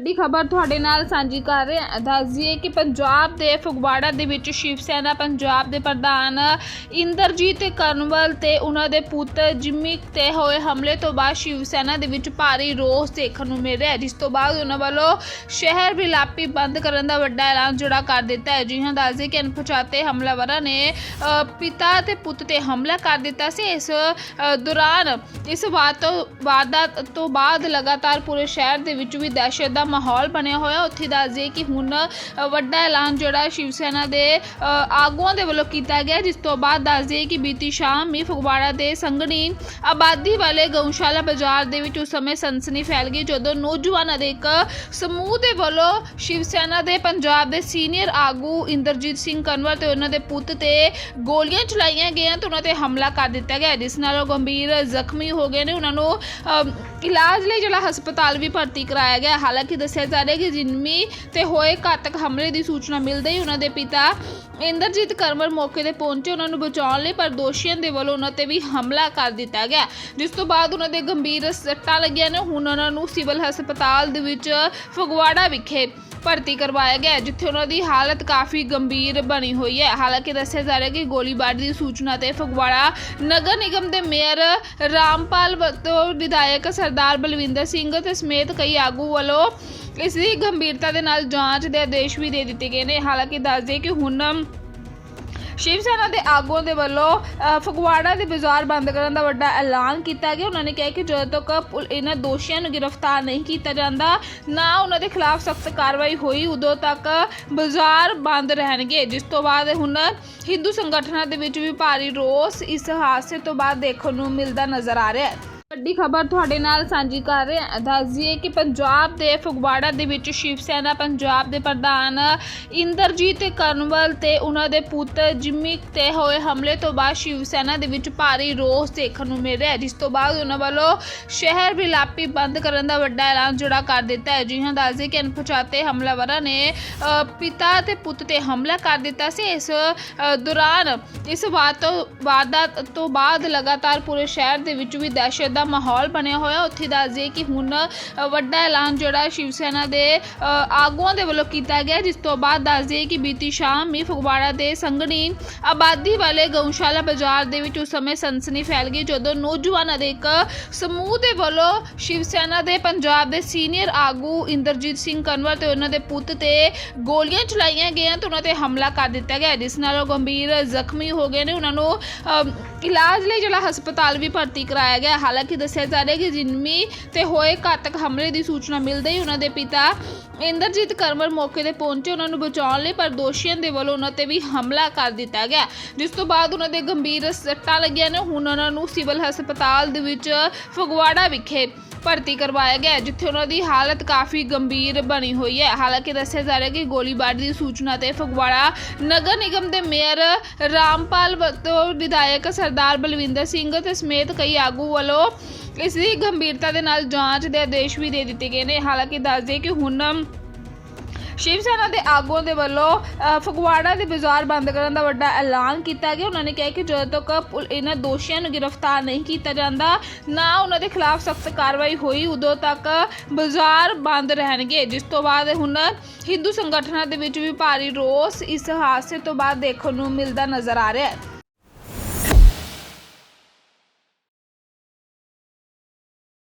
ਵੱਡੀ ਖਬਰ ਤੁਹਾਡੇ ਨਾਲ ਸਾਂਝੀ ਕਰ ਰਹੇ ਹਾਂ। ਦੱਸ ਕਿ ਪੰਜਾਬ ਦੇ ਫਗਵਾੜਾ ਦੇ ਵਿੱਚ ਸ਼ਿਵ ਸੈਨਾ, ਪੰਜਾਬ ਦੇ ਪ੍ਰਧਾਨ ਇੰਦਰਜੀਤ ਕਰਨਵਲ ਤੇ ਉਹਨਾਂ ਦੇ ਪੁੱਤ ਜਿਮੀ ਤੇ ਹੋਏ ਹਮਲੇ ਤੋਂ ਬਾਅਦ ਸ਼ਿਵ ਸੈਨਾ ਦੇ ਵਿੱਚ ਭਾਰੀ ਰੋਸ ਦੇਖਣ ਨੂੰ ਮਿਲ ਰਿਹਾ ਜਿਸ ਤੋਂ ਬਾਅਦ ਉਹਨਾਂ ਵੱਲੋਂ ਸ਼ਹਿਰ ਵਿਲਾਪੀ ਬੰਦ ਕਰਨ ਦਾ ਵੱਡਾ ਐਲਾਨ ਜੁੜਾ ਕਰ ਦਿੱਤਾ ਹੈ। ਜੀ ਹਾਂ ਦੱਸ ਕਿ ਅਣਪਛਾਤੇ ਹਮਲਾਵਰਾਂ ਨੇ ਪਿਤਾ ਤੇ ਪੁੱਤ ਤੇ ਹਮਲਾ ਕਰ ਦਿੱਤਾ ਸੀ। ਇਸ ਦੌਰਾਨ ਇਸ ਵਾਰ ਤੋਂ, ਵਾਰਦਾਤ ਤੋਂ ਬਾਅਦ ਲਗਾਤਾਰ ਪੂਰੇ ਸ਼ਹਿਰ ਦੇ ਵਿੱਚ ਵੀ ਦਹਿਸ਼ਤ ਦਾ ਮਾਹੌਲ ਬਣਿਆ ਹੋਇਆ ਉੱਥੇ ਦੱਸ ਦਈਏ ਕਿ ਹੁਣ ਵੱਡਾ ਐਲਾਨ ਜਿਹੜਾ ਸ਼ਿਵ ਸੈਨਾ ਦੇ ਆਗੂਆਂ ਦੇ ਵੱਲੋਂ ਕੀਤਾ ਗਿਆ ਜਿਸ ਤੋਂ ਬਾਅਦ ਦੱਸ ਦਈਏ ਕਿ ਬੀਤੀ ਸ਼ਾਮ ਹੀ ਫਗਵਾੜਾ ਦੇ ਸੰਗਣੀ ਆਬਾਦੀ ਵਾਲੇ ਗਊਸ਼ਾਲਾ ਬਾਜ਼ਾਰ ਦੇ ਵਿੱਚ ਉਸ ਸਮੇਂ ਸਨਸਨੀ ਫੈਲ ਗਈ, ਜਦੋਂ ਨੌਜਵਾਨਾਂ ਦੇ ਇੱਕ ਸਮੂਹ ਦੇ ਵੱਲੋਂ ਸ਼ਿਵ ਸੈਨਾ ਦੇ ਪੰਜਾਬ ਦੇ ਸੀਨੀਅਰ ਆਗੂ ਇੰਦਰਜੀਤ ਸਿੰਘ ਕਨਵਰ ਤੇ ਉਹਨਾਂ ਦੇ ਪੁੱਤ ਤੇ ਗੋਲੀਆਂ ਚਲਾਈਆਂ ਗਈਆਂ ਤੇ ਉਹਨਾਂ ਤੇ ਹਮਲਾ ਕਰ ਦਿੱਤਾ ਗਿਆ ਜਿਸ ਨਾਲ ਉਹ ਗੰਭੀਰ ਜ਼ਖਮੀ ਹੋ ਗਏ ਨੇ। ਉਹਨਾਂ ਨੂੰ ਇਲਾਜ ਲਈ ਜਿਹੜਾ ਹਸਪਤਾਲ ਵੀ ਭਰਤੀ ਕਰਾਇਆ ਗਿਆ ਹਾਲਾਂਕਿ ਦੱਸਿਆ ਜਾ ਰਿਹਾ ਕਿ ਜਿੰਮੀ ਤੇ ਹੋਏ ਘਾਤਕ ਹਮਲੇ ਦੀ ਸੂਚਨਾ ਮਿਲਦੇ ਹੀ ਉਹਨਾਂ ਦੇ ਪਿਤਾ ਇੰਦਰਜੀਤ ਕਰਮਰ ਮੌਕੇ ਤੇ ਪਹੁੰਚੇ, ਉਹਨਾਂ ਨੂੰ ਬਚਾਉਣ ਲਈ, ਪਰ ਦੋਸ਼ੀਆਂ ਦੇ ਵੱਲੋਂ ਉਹਨਾਂ ਤੇ ਵੀ ਹਮਲਾ ਕਰ ਦਿੱਤਾ ਗਿਆ। ਜਿਸ ਤੋਂ ਬਾਅਦ ਉਹਨਾਂ ਦੇ ਗੰਭੀਰ ਸੱਟਾਂ ਲੱਗੀਆਂ ਨੇ। ਹੁਣ ਉਹਨਾਂ ਨੂੰ ਸਿਵਲ ਹਸਪਤਾਲ ਦੇ ਵਿੱਚ ਫਗਵਾੜਾ ਵਿਖੇ ਭਰਤੀ ਕਰਵਾਇਆ ਗਿਆ ਜਿੱਥੇ ਉਹਨਾਂ ਦੀ ਹਾਲਤ ਕਾਫੀ ਗੰਭੀਰ ਬਣੀ ਹੋਈ ਹੈ। ਹਾਲਾਂਕਿ ਦੱਸਿਆ ਜਾ ਰਿਹਾ ਕਿ ਗੋਲੀਬਾਰੀ ਦੀ ਸੂਚਨਾ ਤੇ ਫਗਵਾੜਾ ਨਗਰ ਨਿਗਮ ਦੇ ਮੇਅਰ ਰਾਮਪਾਲ ਤੋਂ ਵਿਧਾਇਕ ਸਰਦਾਰ ਬਲਵਿੰਦਰ ਸਿੰਘ ਤੇ ਸਮੇਤ ਕਈ ਆਗੂ ਵੱਲੋਂ ਇਸ ਦੀ ਗੰਭੀਰਤਾ ਦੇ ਨਾਲ ਜਾਂਚ ਦੇ ਆਦੇਸ਼ ਵੀ ਦੇ ਦਿੱਤੇ ਗਏ ਨੇ। ਹਾਲਾਂਕਿ ਦੱਸ ਦਈਏ ਕਿ ਹੁਣ ਸ਼ਿਵ ਸੈਨਾ ਦੇ ਆਗੂਆਂ ਦੇ ਵੱਲੋਂ ਫਗਵਾੜਾ ਦੇ ਬਾਜ਼ਾਰ ਬੰਦ ਕਰਨ ਦਾ ਵੱਡਾ ਐਲਾਨ ਕੀਤਾ ਗਿਆ। ਉਹਨਾਂ ਨੇ ਕਿਹਾ ਕਿ ਜਦੋਂ ਤੱਕ ਪੁਲ- ਇਹਨਾਂ ਦੋਸ਼ੀਆਂ ਨੂੰ ਗ੍ਰਿਫਤਾਰ ਨਹੀਂ ਕੀਤਾ ਜਾਂਦਾ, ਨਾ ਉਹਨਾਂ ਦੇ ਖਿਲਾਫ ਸਖਤ ਕਾਰਵਾਈ ਹੋਈ, ਉਦੋਂ ਤੱਕ ਬਾਜ਼ਾਰ ਬੰਦ ਰਹਿਣਗੇ। ਜਿਸ ਤੋਂ ਬਾਅਦ ਹੁਣ ਹਿੰਦੂ ਸੰਗਠਨਾਂ ਦੇ ਵਿੱਚ ਵੀ ਭਾਰੀ ਰੋਸ ਇਸ ਹਾਦਸੇ ਤੋਂ ਬਾਅਦ ਦੇਖਣ ਨੂੰ ਮਿਲਦਾ ਨਜ਼ਰ ਆ ਰਿਹਾ ਹੈ। ਵੱਡੀ ਖਬਰ ਤੁਹਾਡੇ ਨਾਲ ਸਾਂਝੀ ਕਰ ਰਹੇ ਹਾਂ। ਦੱਸ ਕਿ ਪੰਜਾਬ ਦੇ ਫਗਵਾੜਾ ਦੇ ਵਿੱਚ ਸ਼ਿਵ ਸੈਨਾ, ਪੰਜਾਬ ਦੇ ਪ੍ਰਧਾਨ ਇੰਦਰਜੀਤ ਕਰਨਵਲ ਤੇ ਉਹਨਾਂ ਦੇ ਪੁੱਤ ਜਿਮੀ ਤੇ ਹੋਏ ਹਮਲੇ ਤੋਂ ਬਾਅਦ ਸ਼ਿਵ ਸੈਨਾ ਦੇ ਵਿੱਚ ਭਾਰੀ ਰੋਸ ਦੇਖਣ ਨੂੰ ਮਿਲ ਰਿਹਾ ਜਿਸ ਤੋਂ ਬਾਅਦ ਉਹਨਾਂ ਵੱਲੋਂ ਸ਼ਹਿਰ ਵਿਲਾਪੀ ਬੰਦ ਕਰਨ ਦਾ ਵੱਡਾ ਐਲਾਨ ਜੁੜਾ ਕਰ ਦਿੱਤਾ ਹੈ। ਜੀ ਹਾਂ ਦੱਸ ਕਿ ਅਣਪਛਾਤੇ ਹਮਲਾਵਰਾਂ ਨੇ ਪਿਤਾ ਤੇ ਪੁੱਤ ਤੇ ਹਮਲਾ ਕਰ ਦਿੱਤਾ ਸੀ। ਇਸ ਦੌਰਾਨ ਇਸ ਵਾਰ ਤੋਂ, ਵਾਰਦਾਤ ਤੋਂ ਬਾਅਦ ਲਗਾਤਾਰ ਪੂਰੇ ਸ਼ਹਿਰ ਦੇ ਵਿੱਚ ਵੀ ਦਹਿਸ਼ਤ ਦਾ ਮਾਹੌਲ ਬਣਿਆ ਹੋਇਆ ਉੱਥੇ ਦੱਸ ਦਈਏ ਕਿ ਹੁਣ ਵੱਡਾ ਐਲਾਨ ਜਿਹੜਾ ਸ਼ਿਵ ਸੈਨਾ ਦੇ ਅ, ਆਗੂਆਂ ਦੇ ਵੱਲੋਂ ਕੀਤਾ ਗਿਆ ਜਿਸ ਤੋਂ ਬਾਅਦ ਦੱਸ ਦਈਏ ਕਿ ਬੀਤੀ ਸ਼ਾਮ ਹੀ ਫਗਵਾੜਾ ਦੇ ਸੰਗਣੀ ਆਬਾਦੀ ਵਾਲੇ ਗਊਸ਼ਾਲਾ ਬਾਜ਼ਾਰ ਦੇ ਵਿੱਚ ਉਸ ਸਮੇਂ ਸਨਸਨੀ ਫੈਲ ਗਈ ਜਦੋਂ ਨੌਜਵਾਨਾਂ ਦੇ ਇੱਕ ਸਮੂਹ ਦੇ ਵੱਲੋਂ ਸ਼ਿਵ ਸੈਨਾ ਦੇ ਪੰਜਾਬ ਦੇ ਸੀਨੀਅਰ ਆਗੂ ਇੰਦਰਜੀਤ ਸਿੰਘ ਕਨਵਰ ਤੇ ਉਹਨਾਂ ਦੇ ਪੁੱਤ ਤੇ ਗੋਲੀਆਂ ਚਲਾਈਆਂ ਗਈਆਂ ਤੇ ਉਹਨਾਂ ਤੇ ਹਮਲਾ ਕਰ ਦਿੱਤਾ ਗਿਆ ਜਿਸ ਨਾਲ ਉਹ ਗੰਭੀਰ ਜ਼ਖਮੀ ਹੋ ਗਏ ਨੇ ਉਹਨਾਂ ਨੂੰ ਇਲਾਜ ਲਈ ਜਿਹੜਾ ਹਸਪਤਾਲ ਵੀ ਭਰਤੀ ਕਰਾਇਆ ਗਿਆ ਹਾਲਾਂਕਿ ਦੱਸਿਆ ਜਾ ਰਿਹਾ ਕਿ ਜਿੰਮੀ ਤੇ ਹੋਏ ਘਾਤਕ ਹਮਲੇ ਦੀ ਸੂਚਨਾ ਮਿਲਦੇ ਹੀ ਉਹਨਾਂ ਦੇ ਪਿਤਾ ਇੰਦਰਜੀਤ ਕਰਮਰ ਮੌਕੇ ਤੇ ਪਹੁੰਚੇ ਉਹਨਾਂ ਨੂੰ ਬਚਾਉਣ ਲਈ, ਪਰ ਦੋਸ਼ੀਆਂ ਦੇ ਵੱਲੋਂ ਉਹਨਾਂ ਤੇ ਵੀ ਹਮਲਾ ਕਰ ਦਿੱਤਾ ਗਿਆ। ਜਿਸ ਤੋਂ ਬਾਅਦ ਉਹਨਾਂ ਦੇ ਗੰਭੀਰ ਸੱਟਾਂ ਲੱਗੀਆਂ ਨੇ। ਹੁਣ ਉਹਨਾਂ ਨੂੰ ਸਿਵਲ ਹਸਪਤਾਲ ਦੇ ਵਿੱਚ ਫਗਵਾੜਾ ਵਿਖੇ ਭਰਤੀ ਕਰਵਾਇਆ ਗਿਆ ਹੈ, ਜਿੱਥੇ ਉਹਨਾਂ ਦੀ ਹਾਲਤ ਕਾਫੀ ਗੰਭੀਰ ਬਣੀ ਹੋਈ ਹੈ। ਹਾਲਾਂਕਿ ਦੱਸਿਆ ਜਾ ਰਿਹਾ ਹੈ ਕਿ ਗੋਲੀਬਾਰੀ ਦੀ ਸੂਚਨਾ ਤੇ ਫਗਵਾੜਾ ਨਗਰ ਨਿਗਮ ਦੇ ਮੇਅਰ ਰਾਮਪਾਲ ਵੱਲੋਂ ਵਿਧਾਇਕ ਸਰਦਾਰ ਬਲਵਿੰਦਰ ਸਿੰਘ ਤੇ ਸਮੇਤ ਕਈ ਆਗੂ ਵੱਲੋਂ ਇਸ ਦੀ ਗੰਭੀਰਤਾ ਦੇ ਨਾਲ ਜਾਂਚ ਦੇ ਆਦੇਸ਼ ਵੀ ਦੇ ਦਿੱਤੇ ਗਏ ਨੇ। ਹਾਲਾਂਕਿ ਦੱਸ ਦਈਏ ਕਿ ਹੁਣ ਸ਼ਿਵ ਸੈਨਾ ਦੇ ਆਗੂਆਂ ਦੇ ਵੱਲੋਂ ਫਗਵਾੜਾ ਦੇ ਬਾਜ਼ਾਰ ਬੰਦ ਕਰਨ ਦਾ ਵੱਡਾ ਐਲਾਨ ਕੀਤਾ ਗਿਆ। ਉਹਨਾਂ ਨੇ ਕਿਹਾ ਕਿ ਜਦੋਂ ਤੱਕ ਪੁਲ- ਇਹਨਾਂ ਦੋਸ਼ੀਆਂ ਨੂੰ ਗ੍ਰਿਫਤਾਰ ਨਹੀਂ ਕੀਤਾ ਜਾਂਦਾ, ਨਾ ਉਹਨਾਂ ਦੇ ਖਿਲਾਫ ਸਖਤ ਕਾਰਵਾਈ ਹੋਈ, ਉਦੋਂ ਤੱਕ ਬਾਜ਼ਾਰ ਬੰਦ ਰਹਿਣਗੇ। ਜਿਸ ਤੋਂ ਬਾਅਦ ਹੁਣ ਹਿੰਦੂ ਸੰਗਠਨਾਂ ਦੇ ਵਿੱਚ ਵੀ ਭਾਰੀ ਰੋਸ ਇਸ ਹਾਦਸੇ ਤੋਂ ਬਾਅਦ ਦੇਖਣ ਨੂੰ ਮਿਲਦਾ ਨਜ਼ਰ ਆ ਰਿਹਾ ਹੈ।